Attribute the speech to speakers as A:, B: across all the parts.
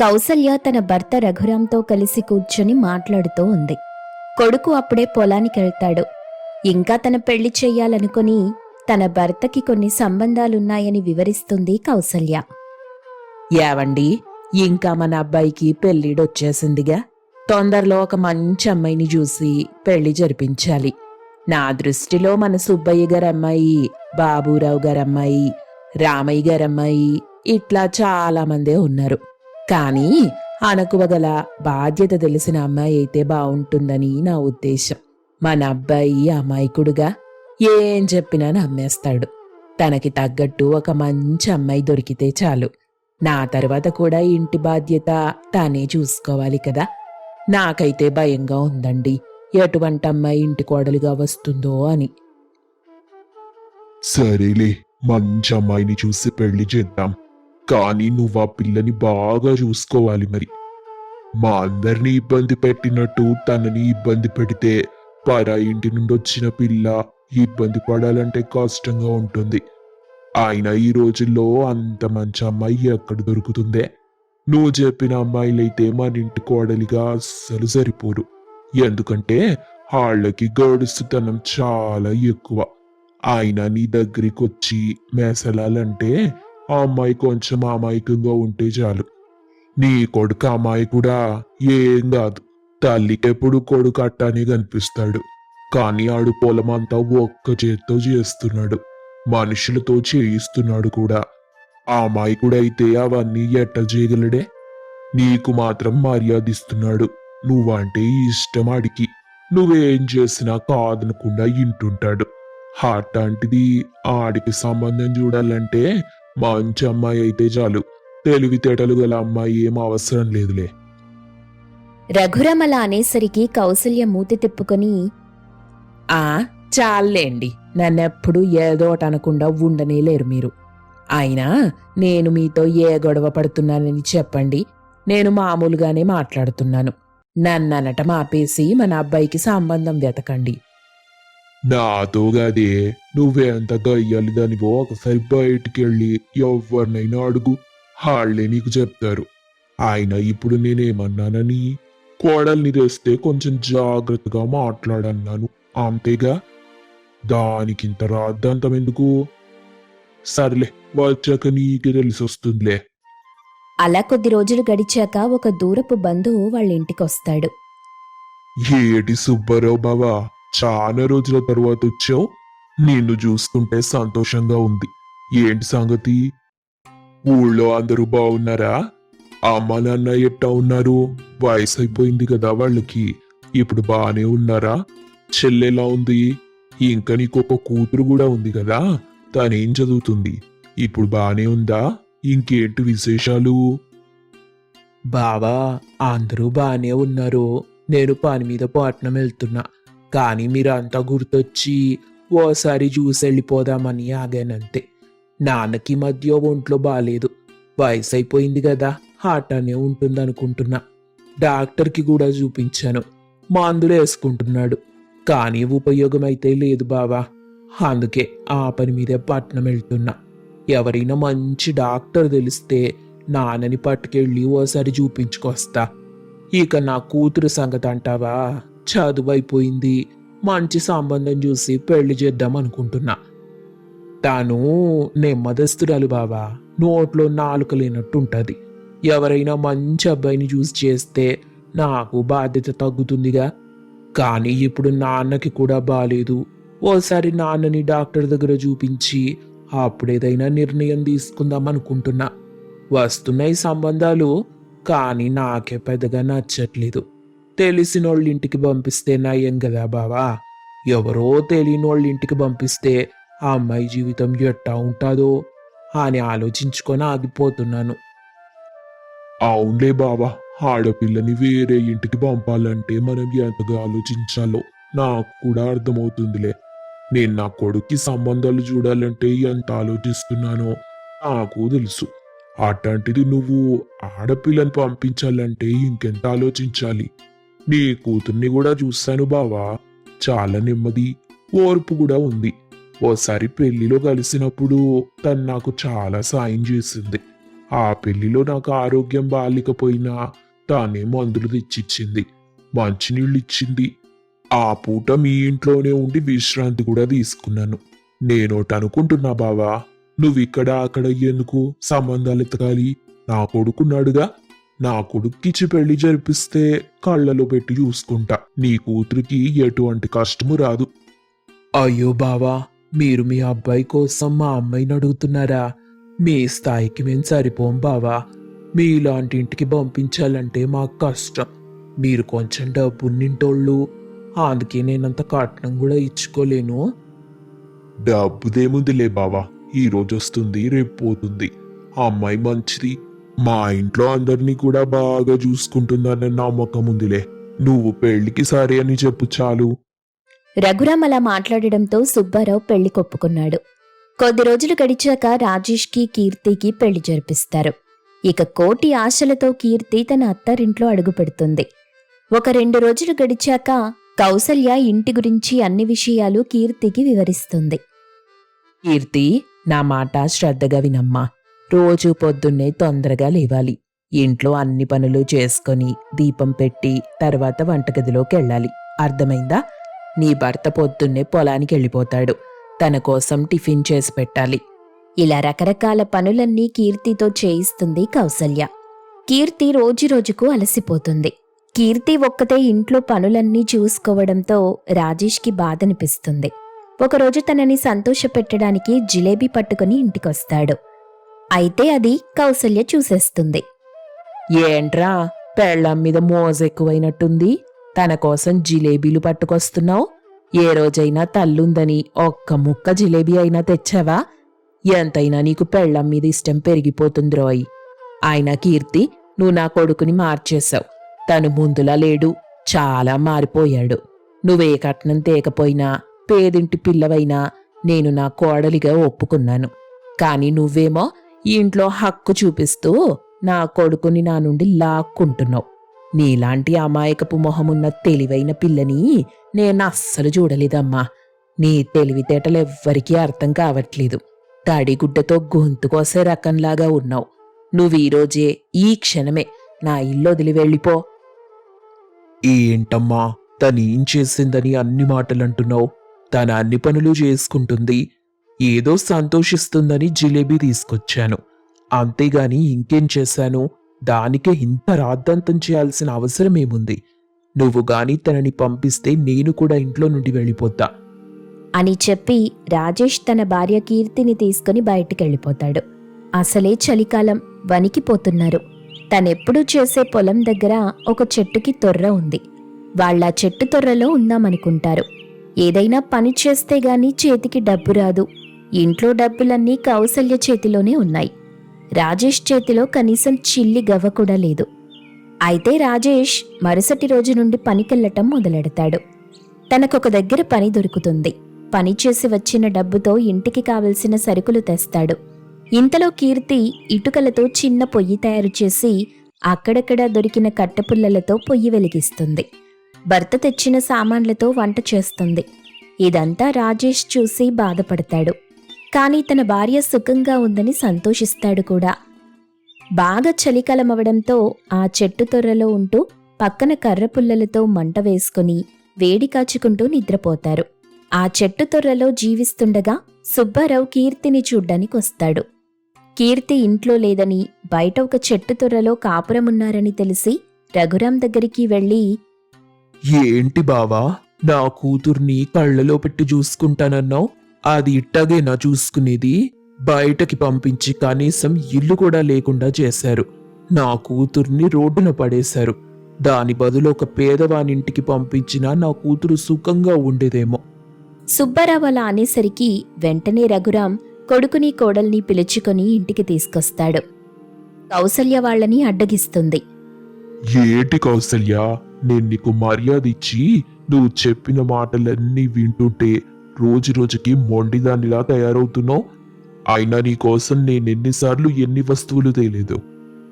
A: కౌసల్య తన భర్త రఘురాంతో కలిసి కూర్చొని మాట్లాడుతూ ఉంది. కొడుకు అప్పుడే పొలానికి వెళ్తాడు. ఇంకా తన పెళ్ళి చెయ్యాలనుకుని తన భర్తకి కొన్ని సంబంధాలున్నాయని వివరిస్తుంది కౌసల్య.
B: ఏవండి ఇంకా మన అబ్బాయికి పెళ్ళిడొచ్చేసిందిగా తొందరలో ఒక మంచి అమ్మాయిని చూసి పెళ్ళి జరిపించాలి. నా దృష్టిలో మన సుబ్బయ్య గారమ్మాయి బాబురావు గారమ్మాయి రామయ్య గారమ్మాయి ఇట్లా చాలా మందే ఉన్నారు. కానీ అనకువగల బాధ్యత తెలిసిన అమ్మాయి అయితే బాగుంటుందని నా ఉద్దేశం. మన అబ్బాయి అమాయకుడుగా ఏం చెప్పినా నమ్మేస్తాడు. తనకి తగ్గట్టు ఒక మంచి అమ్మాయి దొరికితే చాలు. నా తర్వాత కూడా ఇంటి బాధ్యత తానే చూసుకోవాలి కదా. నాకైతే భయంగా ఉందండి. ఎటువంటి అమ్మాయి ఇంటి కోడలుగా వస్తుందో అని.
C: సరేలే మంచి అమ్మాయిని చూసి పెళ్ళి చేద్దాం. కానీ నువ్వు ఆ పిల్లని బాగా చూసుకోవాలి మరి. మా అందరినీ ఇబ్బంది పెట్టినట్టు తనని ఇబ్బంది పెడితే పరా ఇంటి నుండి వచ్చిన పిల్ల ఇబ్బంది పడాలంటే కష్టంగా ఉంటుంది. ఆయన ఈ రోజుల్లో అంత మంచి అమ్మాయి ఎక్కడ దొరుకుతుందే? నువ్వు చెప్పిన అమ్మాయిలైతే మన ఇంటి కోడలిగా అస్సలు సరిపోరు. ఎందుకంటే వాళ్ళకి గడుస్తుతనం చాలా ఎక్కువ. ఆయన నీ దగ్గరికి వచ్చి మేసలాలంటే ఆ అమ్మాయి కొంచెం అమాయకంగా ఉంటే చాలు. నీ కొడుకు అమ్మాయి కూడా ఏం కాదు. తల్లికెప్పుడు కొడుకు అట్టానే కనిపిస్తాడు. కానీ ఆడు పొలమంతా ఒక్క చేత్తో చేస్తున్నాడు. మనుషులతో చేయిస్తున్నాడు కూడా. ఆ అమ్మాయి కూడా అయితే అవన్నీ ఎట్ట చేయగలడే? నీకు మాత్రం మర్యాదిస్తున్నాడు నువ్వంటే ఇష్టం ఆడికి. నువ్వేం చేసినా కాదనకుండా ఇంటుంటాడు. అట్లాంటిది ఆడికి సంబంధం చూడాలంటే మంచి అమ్మాయి అయితే చాలు. తెలివితేటలు గల అమ్మాయి ఏం అవసరం లేదులే.
A: రఘురాం అలా అనేసరికి కౌసల్య మూతి తిప్పుకొని
B: ఆ చాలేండి నన్నెప్పుడు ఏదోటి అనకుండా ఉండనే లేరు మీరు. అయినా నేను మీతో ఏ గొడవ పడుతున్నానని చెప్పండి. నేను మామూలుగానే మాట్లాడుతున్నాను. నన్ననటం ఆపేసి మన అబ్బాయికి సంబంధం వెతకండి.
C: నాతో గదే నువ్వే అంత గయ్యాలి దానివో ఒకసారి బయటికి వెళ్ళి ఎవరినైనా అడుగు. వాళ్ళే నీకు చెప్తారు. ఆయన ఇప్పుడు నేనేమన్నానని? కోడల్ని తెస్తే కొంచెం జాగ్రత్తగా మాట్లాడన్నాను. అంతేగా? దానికింత రాద్దాంతం ఎందుకు? సర్లే వచ్చాక నీకే తెలిసి వస్తుందిలే
A: అలా కొద్ది రోజులు గడిచాక ఒక దూరపు బంధువు వాళ్ళ ఇంటికొస్తాడు.
C: ఏటి సుబ్బారావు బావా? చాలా రోజుల తర్వాత వచ్చావు. నిన్ను చూస్తుంటే సంతోషంగా ఉంది. ఏంటి సంగతి? ఊళ్ళో అందరూ బాగున్నారా అమ్మ నాన్న ఎట్టా ఉన్నారు? వయసు అయిపోయింది కదా వాళ్ళకి. ఇప్పుడు బాగానే ఉన్నారా? చెల్లెలా ఉంది? ఇంకా నీకు ఒక కూతురు కూడా ఉంది కదా? తనేం చదువుతుంది? ఇప్పుడు బాగానే ఉందా? ఇంకేంటి విశేషాలు?
B: బావా అందరూ బాగానే ఉన్నారు. నేను పని మీద పట్నం వెళ్తున్నా. కానీ మీరంతా గుర్తొచ్చి ఓసారి చూసి వెళ్ళిపోదామని ఆగానంతే. నాన్నకి మధ్య ఒంట్లో బాగాలేదు వయసు అయిపోయింది కదా హాటానే ఉంటుందనుకుంటున్నా. డాక్టర్కి కూడా చూపించాను. మందులు వేసుకుంటున్నాడు. కానీ ఉపయోగం అయితే లేదు బావా. అందుకే ఆ పని మీదే పట్నం వెళ్తున్నా. ఎవరైనా మంచి డాక్టర్ తెలిస్తే నాన్నని పట్టుకెళ్ళి ఓసారి చూపించుకొస్తా. ఇక నా కూతురు సంగతి అంటావా చదువైపోయింది. మంచి సంబంధం చూసి పెళ్ళి చేద్దాం అనుకుంటున్నా. తాను నెమ్మదస్తురాలు బావా. నోట్లో నాలుక లేనట్టుంటుంది. ఎవరైనా మంచి అబ్బాయిని చూసి చేస్తే నాకు బాధ్యత తగ్గుతుందిగా. కానీ ఇప్పుడు నాన్నకి కూడా బాలేదు. ఓసారి నాన్నని డాక్టర్ దగ్గర చూపించి అప్పుడేదైనా నిర్ణయం తీసుకుందాం అనుకుంటున్నా. వస్తున్నాయి సంబంధాలు కానీ నాకే పెద్దగా నచ్చట్లేదు. తెలిసినోళ్ళ ఇంటికి పంపిస్తే నయం కదా బావా? ఎవరో తెలియనోళ్ళ ఇంటికి పంపిస్తే ఆ అమ్మాయి జీవితం ఎట్టా ఉంటుందో అని ఆలోచించుకొని ఆగిపోతున్నాను.
C: అవునులే బావా ఆడపిల్లని వేరే ఇంటికి పంపాలంటే మనం ఎంతగా ఆలోచించాలో నాకు కూడా అర్థమవుతుందిలే. నేను నా కొడుక్కి సంబంధాలు చూడాలంటే ఎంత ఆలోచిస్తున్నానో నాకు తెలుసు. అట్లాంటిది నువ్వు ఆడపిల్లని పంపించాలంటే ఇంకెంత ఆలోచించాలి? నీ కూతుర్ని కూడా చూశాను బావా. చాలా నెమ్మది ఓర్పు కూడా ఉంది. ఓసారి పెళ్ళిలో కలిసినప్పుడు తను నాకు చాలా సాయం చేసింది. ఆ పెళ్ళిలో నాకు ఆరోగ్యం బాగాలేకపోయినా తానే మందులు తెచ్చిచ్చింది. మంచినీళ్ళు ఇచ్చింది. ఆ పూట మీ ఇంట్లోనే ఉండి విశ్రాంతి కూడా తీసుకున్నాను. నేనోటి అనుకుంటున్నా బావా నువ్వు ఇక్కడ అక్కడ ఎందుకు సంబంధాలు ఎత్తకాలి నా కొడుకున్నాడుగా. నా కొడుక్కిచ్చి పెళ్ళి జరిపిస్తే కళ్ళలో పెట్టి చూసుకుంటా. నీ కూతురికి ఎటువంటి కష్టము రాదు.
B: అయ్యో బావా మీరు మీ అబ్బాయి కోసం మా అమ్మాయిని అడుగుతున్నారా? మీ స్థాయికి మేము సరిపోం బావా. మీ ఇలాంటి ఇంటికి పంపించాలంటే మాకు కష్టం. మీరు కొంచెం డబ్బున్నింటోళ్ళు అందుకే నేనంత కట్నం కూడా ఇచ్చుకోలేను.
C: డబ్బుదేముందిలే బావా ఈ రోజు వస్తుంది రేపు పోతుంది. ఆ అమ్మాయి మంచిది. మా ఇంట్లో అందరినీ కూడా బాగా చూసుకుంటుందన్న నమ్మకం ఉందిలే. నువ్వు పెళ్ళికి సరే అని చెప్పు చాలు.
A: రఘురాం అలా మాట్లాడడంతో సుబ్బారావు పెళ్ళి కొప్పుకున్నాడు. కొద్ది రోజులు గడిచాక రాజేష్కి కీర్తికి పెళ్ళి జరిపిస్తారు. ఇక కోటి ఆశలతో కీర్తి తన అత్తారింట్లో అడుగుపెడుతుంది ఒక రెండు రోజులు గడిచాక కౌసల్య ఇంటి గురించి అన్ని విషయాలు కీర్తికి వివరిస్తుంది.
D: కీర్తి నా మాట శ్రద్ధగా వినమ్మా. రోజు పొద్దున్నే తొందరగా లేవాలి. ఇంట్లో అన్ని పనులు చేసుకొని దీపం పెట్టి తర్వాత వంటగదిలోకి వెళ్ళాలి అర్థమైందా? నీ భర్త పొద్దున్నే పొలానికి వెళ్ళిపోతాడు తన కోసం టిఫిన్ చేసి పెట్టాలి.
A: ఇలా రకరకాల పనులన్నీ కీర్తితో చేయిస్తుంది కౌసల్య. కీర్తి రోజురోజుకు అలసిపోతుంది. కీర్తి ఒక్కతే ఇంట్లో పనులన్నీ చూసుకోవడంతో రాజేష్కి బాధనిపిస్తుంది. ఒకరోజు తనని సంతోషపెట్టడానికి జిలేబీ పట్టుకుని ఇంటికొస్తాడు. అయితే అది కౌసల్య చూసేస్తుంది.
D: ఏంట్రా? పెళ్ళం మీద మోజు ఎక్కువైనట్టుంది తన కోసం జిలేబీలు పట్టుకొస్తున్నావు. ఏ రోజైనా తల్లుందని ఒక్క ముక్క జిలేబీ అయినా తెచ్చావా? ఎంతైనా నీకు పెళ్ళం మీద ఇష్టం పెరిగిపోతుంది రోయ్ ఆయన కీర్తి నువ్వు నా కొడుకుని మార్చేశావు. తను ముందులా లేడు చాలా మారిపోయాడు. నువ్వే కట్నం తేకపోయినా పేదింటి పిల్లవైనా నేను నా కోడలిగా ఒప్పుకున్నాను. కాని నువ్వేమో ఇంట్లో హక్కు చూపిస్తూ నా కొడుకుని నా నుండి లాక్కుంటున్నావు. నీలాంటి అమాయకపు మొహమున్న తెలివైన పిల్లని నేను అస్సలు చూడలేదమ్మా. నీ తెలివితేటలెవ్వరికీ అర్థం కావట్లేదు. తడిగుడ్డతో గొంతు కోసే రకంలాగా ఉన్నావు. నువ్వు ఈరోజే ఈ క్షణమే నా ఇల్లు వదిలి వెళ్ళిపో.
B: ఏంటమ్మా? తను ఏం చేసిందని అన్ని మాటలు అంటున్నావు తన అన్ని పనులు చేసుకుంటుంది. ఏదో సంతోషిస్తుందని జిలేబీ తీసుకొచ్చాను. అంతేగాని ఇంకేం చేశాను? దానికే ఇంత రాద్ధాంతం చేయాల్సిన అవసరం ఏముంది? నువ్వు గాని తనని పంపిస్తే నేను కూడా ఇంట్లో నుండి వెళ్ళిపోతా.
A: అని చెప్పి రాజేష్ తన భార్య కీర్తిని తీసుకుని బయటికెళ్ళిపోతాడు. అసలే చలికాలం వణికిపోతున్నారు. తనెప్పుడూ చేసే పొలం దగ్గర ఒక చెట్టుకి తొర్ర ఉంది. వాళ్ళ చెట్టు తొర్రలో ఉందామనుకుంటారు. ఏదైనా పని చేస్తే గాని చేతికి డబ్బు రాదు. ఇంట్లో డబ్బులన్నీ కౌసల్య చేతిలోనే ఉన్నాయి. రాజేష్ చేతిలో కనీసం చిల్లి గవ్వ కూడా లేదు. అయితే రాజేష్ మరుసటి రోజు నుండి పనికెళ్ళటం మొదలెడతాడు. తనకొక దగ్గర పని దొరుకుతుంది. పని చేసి వచ్చిన డబ్బుతో ఇంటికి కావలసిన సరుకులు తెస్తాడు. ఇంతలో కీర్తి ఇటుకలతో చిన్న పొయ్యి తయారు చేసి అక్కడక్కడ దొరికిన కట్టెపుల్లలతో పొయ్యి వెలిగిస్తుంది. భర్త తెచ్చిన సామాన్లతో వంట చేస్తుంది. ఇదంతా రాజేష్ చూసి బాధపడతాడు. కానీ తన భార్య సుఖంగా ఉందని సంతోషిస్తాడు కూడా. బాగా చలికాలం అవడంతో ఆ చెట్టు తొర్రలో ఉంటూ పక్కన కర్ర పుల్లలతో మంట వేసుకుని వేడి కాచుకుంటూ నిద్రపోతారు. ఆ చెట్టు తొర్రలో జీవిస్తుండగా సుబ్బారావు కీర్తిని చూడ్డానికి వస్తాడు. కీర్తి ఇంట్లో లేదని బయట ఒక చెట్టు తొర్రలో కాపురమున్నారని తెలిసి రఘురాం దగ్గరికి వెళ్ళి
B: ఏంటి బావా నా కూతుర్ని కళ్ళలో పెట్టి చూసుకుంటానన్నావు? అది ఇట్టగేనా చూసుకునేది. బయటకి పంపించి కనీసం ఇల్లు కూడా లేకుండా చేశారు. నా కూతుర్ని రోడ్డున పడేశారు. దాని బదులు ఒక పేదవానింటికి పంపించినా నా కూతురు సుఖంగా ఉండేదేమో.
A: సుబ్బారావు అలా అనేసరికి వెంటనే రఘురాం కొడుకుని కోడల్ని పిలుచుకొని ఇంటికి తీసుకొస్తాడు. కౌసల్య వాళ్ళని అడ్డగిస్తుంది.
C: ఏటి కౌసల్య? నేను నీకు మర్యాద ఇచ్చి నువ్వు చెప్పిన మాటలన్నీ వింటుంటే రోజు రోజుకి మొండిదానిలా తయారవుతున్నావు. అయినా నీ కోసం నేను ఎన్నిసార్లు ఎన్ని వస్తువులు తేలేదు.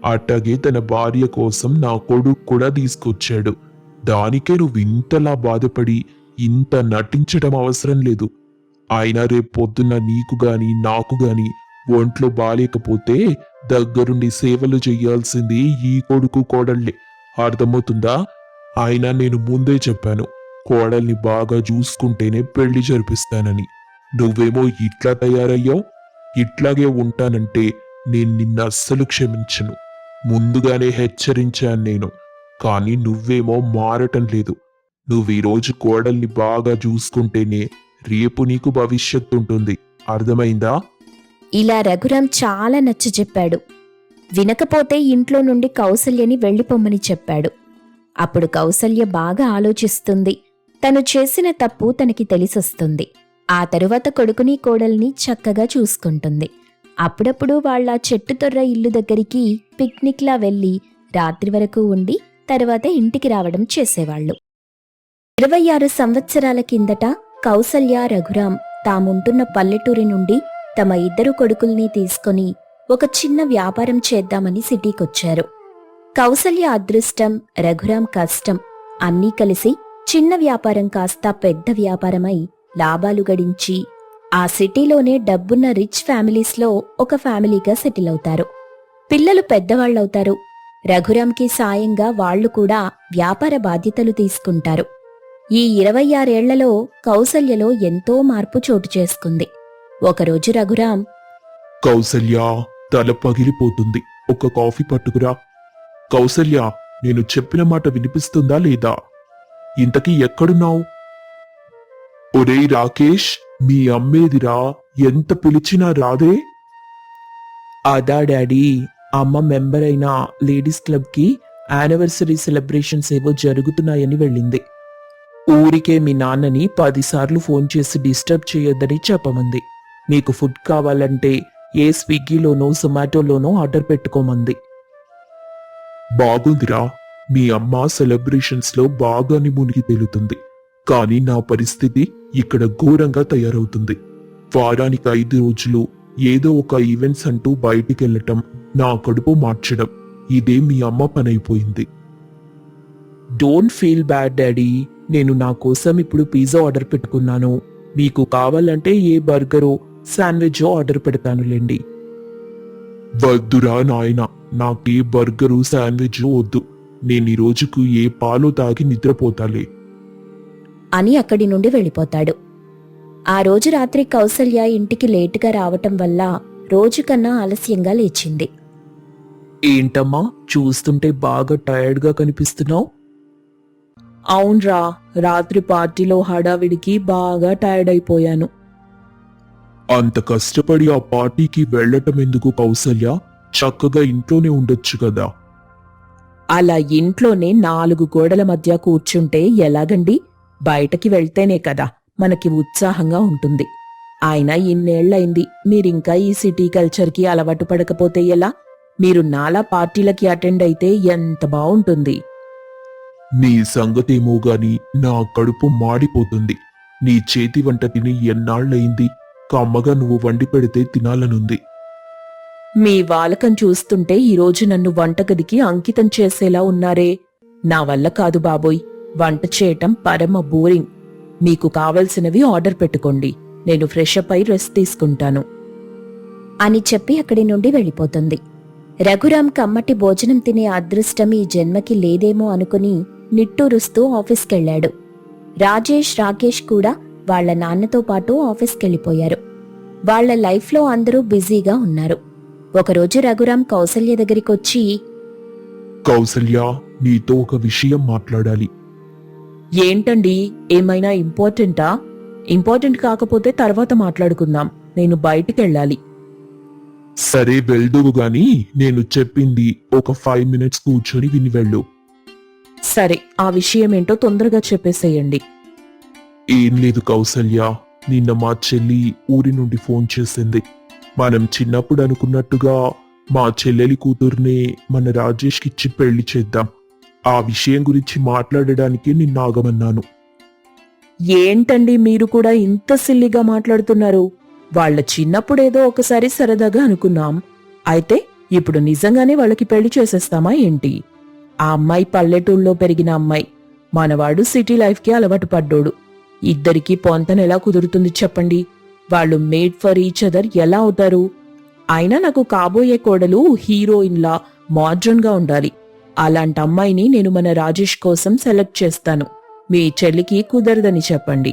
C: అట్టాగే తన భార్య కోసం నా కొడుకు కూడా తీసుకొచ్చాడు. దానికే నువ్వు ఇంతలా బాధపడి ఇంత నటించడం అవసరం లేదు. అయినా రేపు పొద్దున్న నీకు గాని నాకు గాని ఒంట్లో బాలేకపోతే దగ్గరుండి సేవలు చెయ్యాల్సింది ఈ కొడుకు కోడళ్ళే. అర్థమవుతుందా? అయినా నేను ముందే చెప్పాను. కోడల్ని బాగా చూసుకుంటేనే పెళ్ళి జరిపిస్తానని. నువ్వేమో ఇట్లా తయారయ్యావు? ఇట్లాగే ఉంటానంటే నేను నిన్ను అస్సలు క్షమించను. ముందుగానే హెచ్చరించాను నేను. కానీ నువ్వేమో మారటం లేదు. నువ్వు ఈరోజు కోడల్ని బాగా చూసుకుంటేనే రేపు నీకు భవిష్యత్తు ఉంటుంది. అర్థమైందా?
A: ఇలా రఘురామ్ చాలా నచ్చ చెప్పాడు. వినకపోతే ఇంట్లో నుండి కౌసల్యని వెళ్ళిపోమ్మని చెప్పాడు. అప్పుడు కౌసల్య బాగా ఆలోచిస్తుంది. తను చేసిన తప్పు తనకి తెలిసొస్తుంది. ఆ తరువాత కొడుకుని కోడల్ని చక్కగా చూసుకుంటుంది. అప్పుడప్పుడు వాళ్ళ చెట్టు తొర్ర ఇల్లు దగ్గరికి పిక్నిక్లా వెళ్ళి రాత్రి వరకు ఉండి తర్వాత ఇంటికి రావడం చేసేవాళ్ళు. ఇరవై ఆరు సంవత్సరాల కిందట కౌసల్య రఘురాం తాముంటున్న పల్లెటూరి నుండి తమ ఇద్దరు కొడుకుల్ని తీసుకొని ఒక చిన్న వ్యాపారం చేద్దామని సిటీకొచ్చారు. కౌసల్య అదృష్టం రఘురాం కష్టం అన్నీ కలిసి చిన్న వ్యాపారం కాస్త పెద్ద వ్యాపారమై లాభాలు గడించి ఆ సిటీలోనే డబ్బున్న రిచ్ ఫ్యామిలీస్లో ఒక ఫ్యామిలీగా సెటిల్ అవుతారు. పిల్లలు పెద్దవాళ్ళవుతారు. రఘురామ్కి సాయంగా వాళ్ళు కూడా వ్యాపార బాధ్యతలు తీసుకుంటారు. ఈ ఇరవై ఆరేళ్ళలో కౌసల్యలో ఎంతో మార్పు చోటు చేసుకుంది. ఒకరోజు రఘురాం
C: కౌసల్య తల పగిలిపోతుంది. ఒక కాఫీ పట్టుకురా. కౌసల్య నేను చెప్పిన మాట వినిపిస్తుందా లేదా? ఇంతకీ ఎక్కడున్నావు? ఒరేయ్ రాకేష్ మీ అమ్మేదిరా ఎంత పిలిచినా రాదే?
B: అదా డాడీ అమ్మ మెంబర్ అయిన లేడీస్ క్లబ్కి యానివర్సరీ సెలబ్రేషన్స్ ఏవో జరుగుతున్నాయని వెళ్ళింది. ఊరికే మీ నాన్నని పదిసార్లు ఫోన్ చేసి డిస్టర్బ్ చేయొద్దని చెప్పమంది. మీకు ఫుడ్ కావాలంటే ఏ స్విగ్గీలోనో జొమాటోలోనో ఆర్డర్ పెట్టుకోమంది.
C: బాగుందిరా. మీ అమ్మ సెలబ్రేషన్స్లో బాగాని మునిగి తేలుతుంది. కానీ నా పరిస్థితి ఇక్కడ ఘోరంగా తయారవుతుంది. వారానికి ఐదు రోజులు ఏదో ఒక ఈవెంట్స్ అంటూ బయటికి వెళ్ళటం నా కడుపు మార్చడం ఇదే మీ అమ్మ పనైపోయింది.
B: డోంట్ ఫీల్ బ్యాడ్ డాడీ నేను నా కోసం ఇప్పుడు పిజ్జా ఆర్డర్ పెట్టుకున్నాను. మీకు కావాలంటే ఏ బర్గరో శాండ్విచ్ ఆర్డర్ పెడతానులేండి.
C: వద్దురా నాయన నాకే బర్గరు శాండ్విచ్ వద్దు. నేను ఈ రోజుకు ఏ పాలు తాగి నిద్రపోతాలే.
A: అని అక్కడి నుండి వెళ్ళిపోతాడు. ఆ రోజు రాత్రి కౌసల్య ఇంటికి లేటుగా రావటం వల్ల రోజుకన్నా ఆలస్యంగా లేచింది.
B: ఏంటమ్మా చూస్తుంటే బాగా టైర్డ్గా కనిపిస్తున్నావు?
D: అవునరా రాత్రి పార్టీలో హడావిడికి బాగా టైర్డ్ అయిపోయాను.
C: అంత కష్టపడి ఆ పార్టీకి వెళ్ళటం ఎందుకు కౌసల్య? చక్కగా ఇంట్లోనే ఉండొచ్చు కదా.
D: అలా ఇంట్లోనే నాలుగు గోడల మధ్య కూర్చుంటే ఎలాగండి? బయటకి వెళ్తేనే కదా మనకి ఉత్సాహంగా ఉంటుంది. ఆయన ఇన్నేళ్ళైంది మీరింకా ఈ సిటీ కల్చర్కి అలవాటు పడకపోతే ఎలా? మీరు నాలా పార్టీలకి అటెండ్ అయితే ఎంత బావుంటుంది?
C: నీ సంగతేమో గాని నా కడుపు మాడిపోతుంది. నీ చేతి వంట తిని ఎన్నాళ్ళయింది కమ్మగా నువ్వు వండి పెడితే తినాలనుంది.
D: మీ వాలకం చూస్తుంటే ఈరోజు నన్ను వంటగదికి అంకితం చేసేలా ఉన్నారే. నా వల్ల కాదు బాబోయ్. వంట చేయటం పరమ బోరింగ్. మీకు కావలసినవి ఆర్డర్ పెట్టుకోండి. నేను ఫ్రెష్ అప్ అయి రెస్ట్ తీసుకుంటాను.
A: అని చెప్పి అక్కడి నుండి వెళ్ళిపోతుంది. రఘురామ్ కమ్మటి భోజనం తినే అదృష్టం ఈ జన్మకి లేదేమో అనుకుని నిట్టూరుస్తూ ఆఫీస్కెళ్ళాడు రాజేష్ రాకేష్ కూడా వాళ్ళ నాన్నతో పాటు ఆఫీస్కెళ్ళిపోయారు. వాళ్ళ లైఫ్లో అందరూ బిజీగా ఉన్నారు. ఒకరోజు రఘురాం కౌసల్య దగ్గరికొచ్చి
C: కౌసల్య నీతో ఒక విషయం మాట్లాడాలి.
D: ఏంటండి? ఏమైనా ఇంపార్టెంటా? ఇంపార్టెంట్ కాకపోతే తర్వాత మాట్లాడుకుందాం. నేను బయటికెళ్ళాలి.
C: సరే వెళ్దువు గాని నేను చెప్పింది ఒక ఫైవ్ మినిట్స్ కూర్చొని విని వెళ్ళు.
D: సరే ఆ విషయం ఏంటో తొందరగా చెప్పేసేయండి.
C: ఏం లేదు కౌసల్య నిన్న మా చెల్లి ఊరి నుండి ఫోన్ చేసింది. మనం చిన్నప్పుడు అనుకున్నట్టుగా మా చెల్లెలి కూతుర్ని మన రాజేష్కి ఇచ్చి పెళ్ళి చేద్దాం. ఆ విషయం గురించి మాట్లాడడానికి నిన్న ఆగమన్నాను.
D: ఏంటండి మీరు కూడా ఇంత సిల్లిగా మాట్లాడుతున్నారు? వాళ్ళ చిన్నప్పుడేదో ఒకసారి సరదాగా అనుకున్నాం. అయితే ఇప్పుడు నిజంగానే వాళ్ళకి పెళ్ళి చేసేస్తామా ఏంటి? ఆ అమ్మాయి పల్లెటూళ్ళలో పెరిగిన అమ్మాయి. మనవాడు సిటీ లైఫ్కి అలవాటు పడ్డోడు. ఇద్దరికీ పొంతనెలా కుదురుతుంది చెప్పండి? వాళ్ళు మేడ్ ఫర్ ఈచ్ అదర్ ఎలా అవుతారు?
B: అయినా నాకు కాబోయే కోడలు హీరోయిన్లా మోడ్రన్గా ఉండాలి. అలాంటి అమ్మాయిని నేను మన రాజేష్ కోసం సెలెక్ట్ చేస్తాను. మీ చెల్లికి కుదరదని చెప్పండి.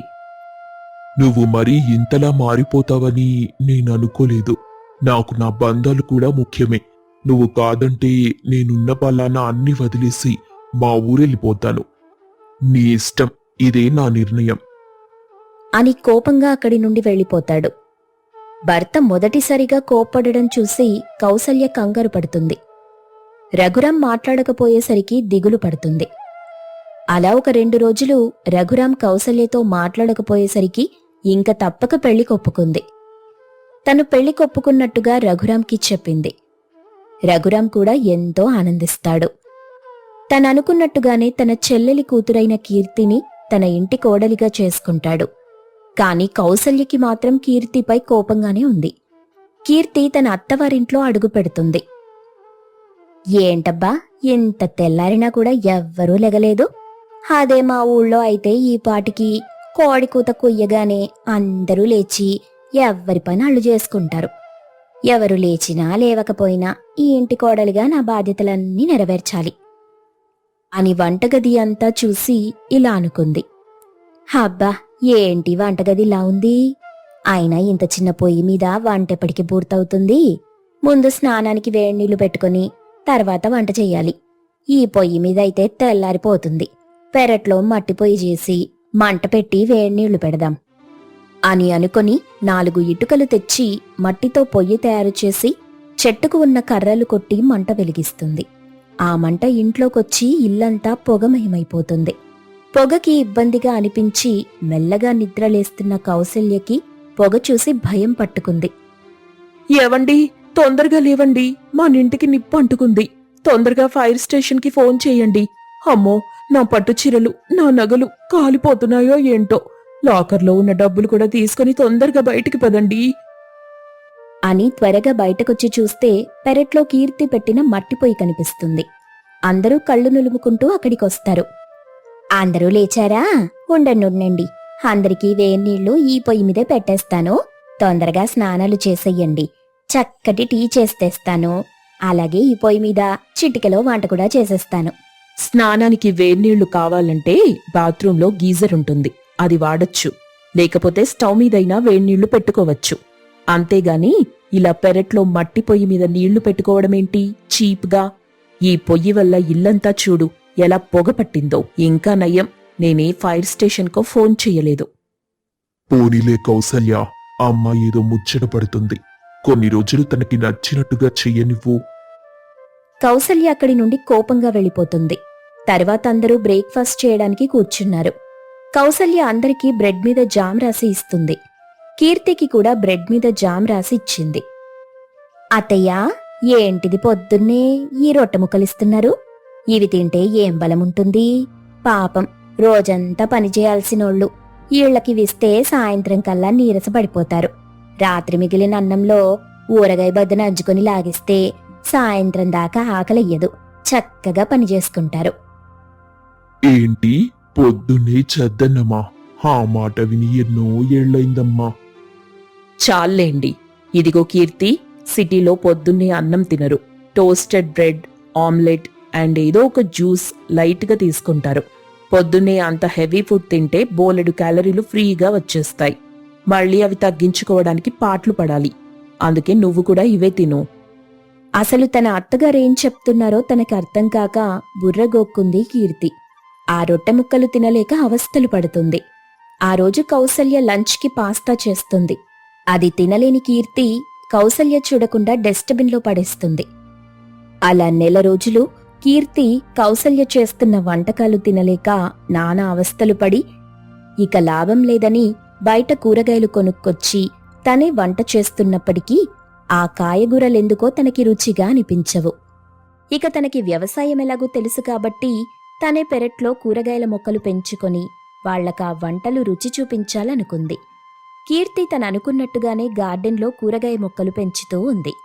C: నువ్వు మరీ ఇంతలా మారిపోతావని నేను అనుకోలేదు. నాకు నా బంధాలు కూడా ముఖ్యమే. నువ్వు కాదంటే నేనున్న పలానా అన్ని వదిలేసి మా ఊరెళ్ళిపోతాను. నీ ఇష్టం ఇదే నా నిర్ణయం.
A: అని కోపంగా అక్కడి నుండి వెళ్ళిపోతాడు. భర్త మొదటిసారిగా కోప్పడడం చూసి కౌసల్య కంగారు పడుతుంది. రఘురాం మాట్లాడకపోయేసరికి దిగులు పడుతుంది. అలా ఒక రెండు రోజులు రఘురాం కౌసల్యతో మాట్లాడకపోయేసరికి ఇంక తప్పక పెళ్ళి కొప్పుకుంది. తను పెళ్ళి కొప్పుకున్నట్టుగా రఘురాంకి చెప్పింది. రఘురాం కూడా ఎంతో ఆనందిస్తాడు. తననుకున్నట్టుగానే తన చెల్లెలి కూతురైన కీర్తిని తన ఇంటి కోడలిగా చేసుకుంటాడు. కాని కౌసల్యకి మాత్రం కీర్తిపై కోపంగానే ఉంది. కీర్తి తన అత్తవారింట్లో అడుగు పెడుతుంది. ఏంటబ్బా ఎంత తెల్లారినా కూడా ఎవ్వరూ లెగలేదు. అదే మా ఊళ్ళో అయితే ఈ పాటికి కోడికూత కొయ్యగానే అందరూ లేచి ఎవ్వరి పని అళ్ళు చేసుకుంటారు. ఎవరు లేచినా లేవకపోయినా ఈ ఇంటి కోడలుగా నా బాధ్యతలన్నీ నెరవేర్చాలి. అని వంటగది అంతా చూసి ఇలా అనుకుంది. అబ్బా ఏంటి వంటగది ఇలా ఉంది? అయినా ఇంత చిన్న పొయ్యి మీద వంట ఎప్పటికి పూర్తవుతుంది? ముందు స్నానానికి వేడి నీళ్ళు పెట్టుకుని తర్వాత వంట చెయ్యాలి ఈ పొయ్యి మీద అయితే తెల్లారిపోతుంది. పెరట్లో మట్టి పొయ్యి చేసి మంట పెట్టి వేడి నీళ్ళు పెడదాం. అని అనుకొని నాలుగు ఇటుకలు తెచ్చి మట్టితో పొయ్యి తయారు చేసి చెట్టుకు ఉన్న కర్రలు కొట్టి మంట వెలిగిస్తుంది. ఆ మంట ఇంట్లోకొచ్చి ఇల్లంతా పొగమయమైపోతుంది. పొగకి ఇబ్బందిగా అనిపించి మెల్లగా నిద్రలేస్తున్న కౌసల్యకి పొగ చూసి భయం పట్టుకుంది.
B: ఏవండి? తొందరగా లేవండి. మా ఇంటికి నిప్పు అంటుకుంది. తొందరగా ఫైర్ స్టేషన్కి ఫోన్ చేయండి. అమ్మో నా పట్టు చీరలు నా నగలు కాలిపోతున్నాయో ఏంటో. లాకర్లో ఉన్న డబ్బులు కూడా తీసుకుని తొందరగా బయటికి పదండి.
A: అని త్వరగా బయటకొచ్చి చూస్తే పెరట్లో కీర్తి పెట్టిన మట్టిపోయి కనిపిస్తుంది. అందరూ కళ్ళు నులుముకుంటూ అక్కడికొస్తారు. అందరూ లేచారా? ఉండండి అందరికీ వేన్నీళ్ళు ఈ పొయ్యి మీదే పెట్టేస్తాను. తొందరగా స్నానాలు చేసేయండి. చక్కటి టీ చేస్తేస్తాను. అలాగే ఈ పొయ్యి మీద చిటికలో వంట కూడా చేసేస్తాను.
B: స్నానానికి వేర్నీళ్ళు కావాలంటే బాత్రూంలో గీజర్ ఉంటుంది. అది వాడొచ్చు. లేకపోతే స్టవ్ మీదైనా వేన్నీళ్ళు పెట్టుకోవచ్చు. అంతేగాని ఇలా పెరట్లో మట్టి పొయ్యి మీద నీళ్ళు పెట్టుకోవడమేంటి? చీప్గా. ఈ పొయ్యి వల్ల ఇల్లంతా చూడు. ఎలా పొగ పట్టిందో ఇంకా నయం. నేనే ఫైర్ స్టేషన్కో ఫోన్ చెయ్యలేదు
C: పోనీలే కౌసల్య ఆ అమ్మాయి ఏదో ముచ్చట పడుతుంది. కొన్ని రోజులు తనకి నచ్చినట్టుగా చెయ్యనివ్వు
A: కౌసల్య అక్కడి నుండి కోపంగా వెళ్ళిపోతుంది. తర్వాత అందరూ బ్రేక్ఫాస్ట్ చేయడానికి కూర్చున్నారు. కౌసల్య అందరికీ బ్రెడ్ మీద జామ్ రాసి ఇస్తుంది. కీర్తికి కూడా బ్రెడ్ మీద జామ్ రాసి ఇచ్చింది. అత్తయ్య ఏంటిది పొద్దున్నే ఈ రొట్టె ముక్కలిస్తున్నారు? ఇవి తింటే ఏం బలం ఉంటుంది పాపం. రోజంతా పని చేయాల్సినోళ్ళు. ఈళ్ళకి విస్తే సాయంత్రం కల్లా నీరస పడిపోతారు రాత్రి మిగిలిన అన్నంలో ఊరగాయ బద్దన అంచుకొని లాగిస్తే సాయంత్రం దాకా ఆకలయ్యదు. చక్కగా పని చేసుకుంటారు.
C: ఏంటి? పొద్దున్నే చద్దన్నమా? ఆ మాట విని ఎన్నో ఏళ్ళైందమ్మా
B: చాల్లేండి. ఇదిగో కీర్తి సిటీలో పొద్దున్నే అన్నం తినరు. టోస్టెడ్ బ్రెడ్ ఆమ్లెట్ అండ్ ఏదో ఒక జ్యూస్ లైట్గా తీసుకుంటారు. పొద్దున్నే అంత హెవీ ఫుడ్ తింటే బోలెడు క్యాలరీలు ఫ్రీగా వచ్చేస్తాయి. మళ్ళీ అవి తగ్గించుకోవడానికి పాటలు పడాలి. అందుకే నువ్వు కూడా ఇవే తిను.
A: అసలు తన అత్తగారు ఏం చెప్తున్నారో తనకి అర్థం కాక బుర్రగోక్కుంది కీర్తి. ఆ రొట్టె ముక్కలు తినలేక అవస్థలు పడుతుంది. ఆ రోజు కౌసల్య లంచ్కి పాస్తా చేస్తుంది. అది తినలేని కీర్తి కౌసల్య చూడకుండా డస్ట్బిన్లో పడేస్తుంది. అలా నెల రోజులు కీర్తి కౌసల్య చేస్తున్న వంటకాలు తినలేక నానా అవస్థలు పడి ఇక లాభం లేదని బయట కూరగాయలు కొనుక్కొచ్చి తనే వంట చేస్తున్నప్పటికీ ఆ కాయగూరలెందుకో తనకి రుచిగా అనిపించవు. ఇక తనకి వ్యవసాయం ఎలాగో తెలుసు కాబట్టి తనే పెరట్లో కూరగాయల మొక్కలు పెంచుకొని వాళ్ళకా వంటలు రుచి చూపించాలనుకుంది. కీర్తి తననుకున్నట్టుగానే గార్డెన్లో కూరగాయ మొక్కలు పెంచుతూ ఉంది.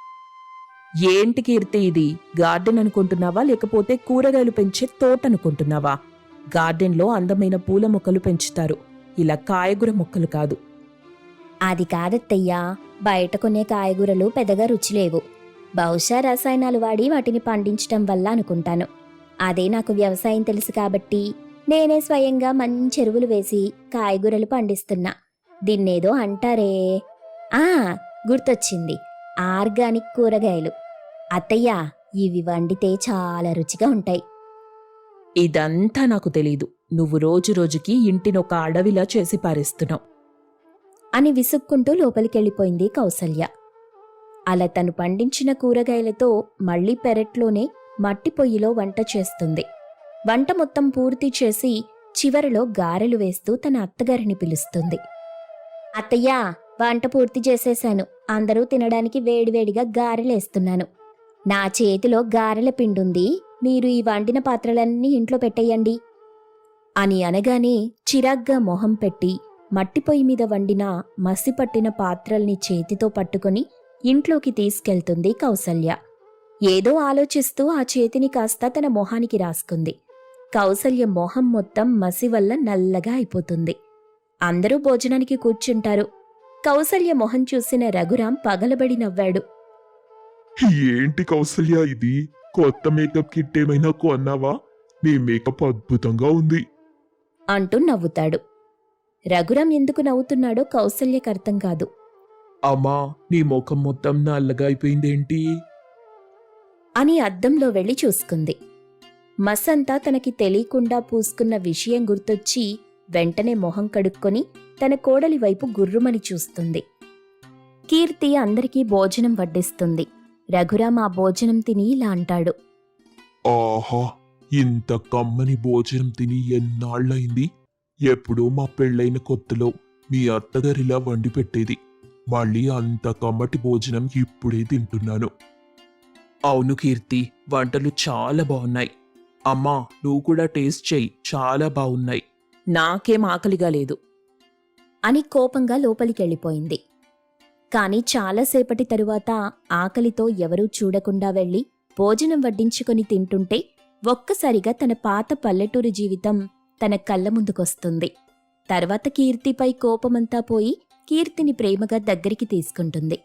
B: ఏంటి కీర్తి ఇది? గార్డెన్ అనుకుంటున్నావా? లేకపోతే కూరగాయలు పెంచే తోట అనుకుంటున్నావా? గార్డెన్లో అందమైన పూల మొక్కలు పెంచుతారు. ఇలా కాయగూర మొక్కలు కాదు.
A: అది కాదత్తయ్యా. బయట కొనే కాయగూరలు పెద్దగా రుచి లేవు. బహుశా రసాయనాలు వాడి వాటిని పండించటం వల్ల అనుకుంటాను. అదే నాకు వ్యవసాయం తెలుసు కాబట్టి నేనే స్వయంగా మంచి ఎరువులు వేసి కాయగూరలు పండిస్తున్నా. దీన్నేదో అంటారే. ఆ గుర్తొచ్చింది. ఆర్గానిక్ కూరగాయలు. అత్తయ్య ఇవి వండితే చాలా రుచిగా ఉంటాయి.
D: ఇదంతా నాకు తెలీదు. నువ్వు రోజు రోజుకి ఇంటినొక అడవిలా చేసి పారేస్తున్నావు.
A: అని విసుక్కుంటూ లోపలికెళ్ళిపోయింది కౌసల్య. అలా తను పండించిన కూరగాయలతో మళ్ళీ పెరట్లోనే మట్టి పొయ్యిలో వంట చేస్తుంది. వంట మొత్తం పూర్తి చేసి చివరిలో గారెలు వేస్తూ తన అత్తగారిని పిలుస్తుంది. అత్తయ్య వంట పూర్తి చేసేశాను అందరూ తినడానికి వేడివేడిగా గారెలేస్తున్నాను. నా చేతిలో గారెల పిండుంది. మీరు ఈ వండిన పాత్రలన్నీ ఇంట్లో పెట్టేయండి. అని అనగానే చిరాగ్గా మొహం పెట్టి మట్టి పొయ్యి మీద వండిన మసి పట్టిన పాత్రల్ని చేతితో పట్టుకొని ఇంట్లోకి తీసుకెళ్తుంది కౌసల్య. ఏదో ఆలోచిస్తూ ఆ చేతిని కాస్త తన మొహానికి రాసుకుంది. కౌసల్య మొహం మొత్తం మసి వల్ల నల్లగా అయిపోతుంది. అందరూ భోజనానికి కూర్చుంటారు. కౌసల్య మొహం చూసిన రఘురాం పగలబడి నవ్వాడు.
C: ఏంటి కౌసల్య ఇది? కొత్త మేకప్ కిట్ ఏమైనా కొన్నావా? నీ మేకప్ అద్భుతంగా ఉంది.
A: అంటూ నవ్వుతాడు. రఘురాం ఎందుకు నవ్వుతున్నాడో కౌసల్యకు అర్థం కాదు.
B: అమ్మా నీ ముఖం మొత్తం నల్లగా అయిపోయిందేంటి?
A: అని అద్దంలో వెళ్ళి చూసుకుంది. మసంతా తనకి తెలియకుండా పూసుకున్న విషయం గుర్తొచ్చి వెంటనే మొహం కడుక్కొని తన కోడలి వైపు గుర్రుమని చూస్తుంది. కీర్తి అందరికీ భోజనం వడ్డిస్తుంది. రఘురాం ఆ భోజనం తిని ఇలా అంటాడు.
C: ఆహా ఇంత కమ్మని భోజనం తిని ఎన్నాళ్ళయింది? ఎప్పుడో మా పెళ్ళైన కొత్తలో మీ అత్తగారిలా వండి పెట్టేది మళ్ళీ అంత కమ్మటి భోజనం ఇప్పుడే తింటున్నాను.
B: అవును కీర్తి వంటలు చాలా బాగున్నాయి అమ్మా నువ్వు కూడా టేస్ట్ చెయ్యి చాలా బాగున్నాయి
D: నాకేం ఆకలిగా లేదు.
A: అని కోపంగా లోపలికెళ్ళిపోయింది. కాని చాలాసేపటి తరువాత ఆకలితో ఎవరూ చూడకుండా వెళ్ళి భోజనం వడ్డించుకొని తింటుంటే ఒక్కసారిగా తన పాత పల్లెటూరు జీవితం తన కళ్ళ ముందుకొస్తుంది. తర్వాత కీర్తిపై కోపమంతా పోయి కీర్తిని ప్రేమగా దగ్గరికి తీసుకుంటుంది.